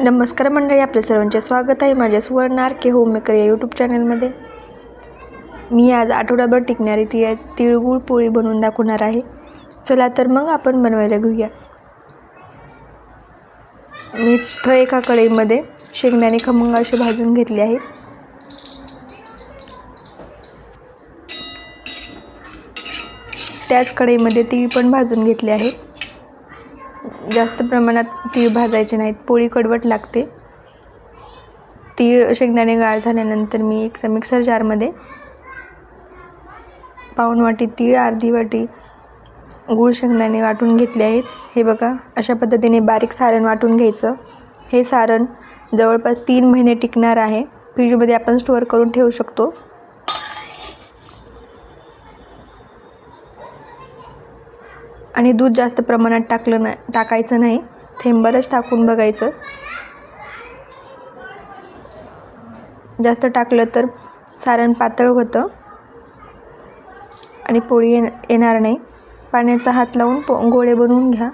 नमस्कार मंडळी आपल्या सर्वांचे स्वागत आहे माझ्या Suvarna R K home maker या यूट्यूब चॅनलमध्ये मी आज आठवडाभर टिकणारी ती तिळगुळ पोळी बनवून दाखवणार आहे. चला तर मग आपण बनवायला घेऊया. मी इथं एका कढईमध्ये शेंगदाणे खमंग असे भाजून घेतले आहे त्याच कढईमध्ये तीळ पण भाजून घेतले आहे. जास्त प्रमाणात तीळ भाजायचे नाहीत. पोळी कडवट लागते. तीळ शेंगदाणे गाळ झाल्यानंतर मी एक मिक्सर जारमध्ये पाऊण वाटी तीळ अर्धी वाटी गूळ शेंगदाणे वाटून घेतले आहेत. हे बघा अशा पद्धतीने बारीक सारण वाटून घ्यायचं. हे सारण जवळपास तीन महिने टिकणार आहे. फ्रीजमध्ये आपण स्टोअर करून ठेवू शकतो. आणि दूध जास्त प्रमाणात टाकलं ना टाकायचं नाही. थेंबरच टाकून बघायचं. जास्त टाकलं तर सारण पातळ होतं. आणि पोळी ये येणार नाही. पाण्याचा हात लावून पो गोळे बनवून घ्या.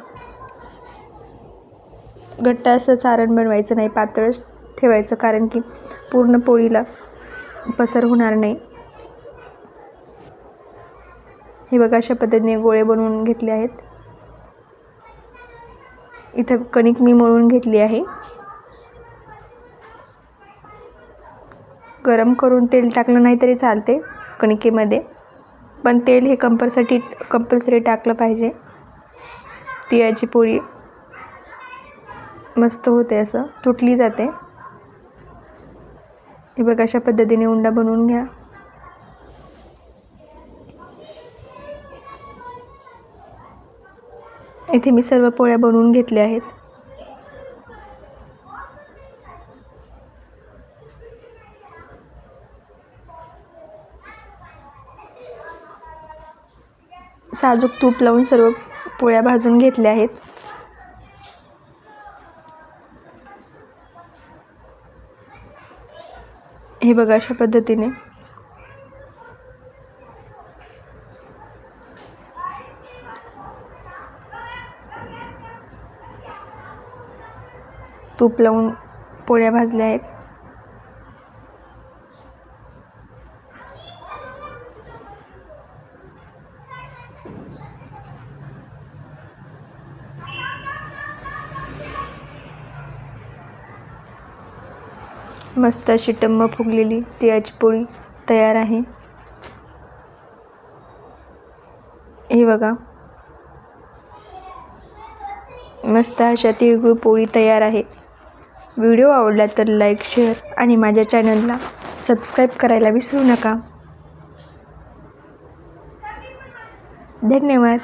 घट्ट असं सारण बनवायचं नाही पातळच ठेवायचं कारण की पूर्ण पोळीला पसर होणार नाही. हे बघा अशा पद्धतीने गोळे बनवून घेतले आहेत. इथं कणिक मी मळून घेतली आहे. गरम करून तेल टाकलं नाही तरी चालते कणिकेमध्ये. पण तेल हे कंपल्सरी कंपल्सरी टाकलं पाहिजे. तिळाची पोळी मस्त होते असं तुटली जाते. हे बघा अशा पद्धतीने उंडा बनवून घ्या. इथे मी सर्व पोळ्या बनवून घेतल्या आहेत. साजूक तूप लावून सर्व पोळ्या भाजून घेतल्या आहेत. हे बघा अशा पद्धतीने. तूप लावून पोळ्या भाजल्या आहेत. मस्त अशी टम्म फुगलेली तिळाची पोळी तयार आहे. हे बघा. मस्त अशा तिळगुळ पोळी तयार आहे. व्हिडिओ आवडला तर लाईक शेअर आणि माझ्या चॅनलला सबस्क्राईब करायला विसरू नका. धन्यवाद.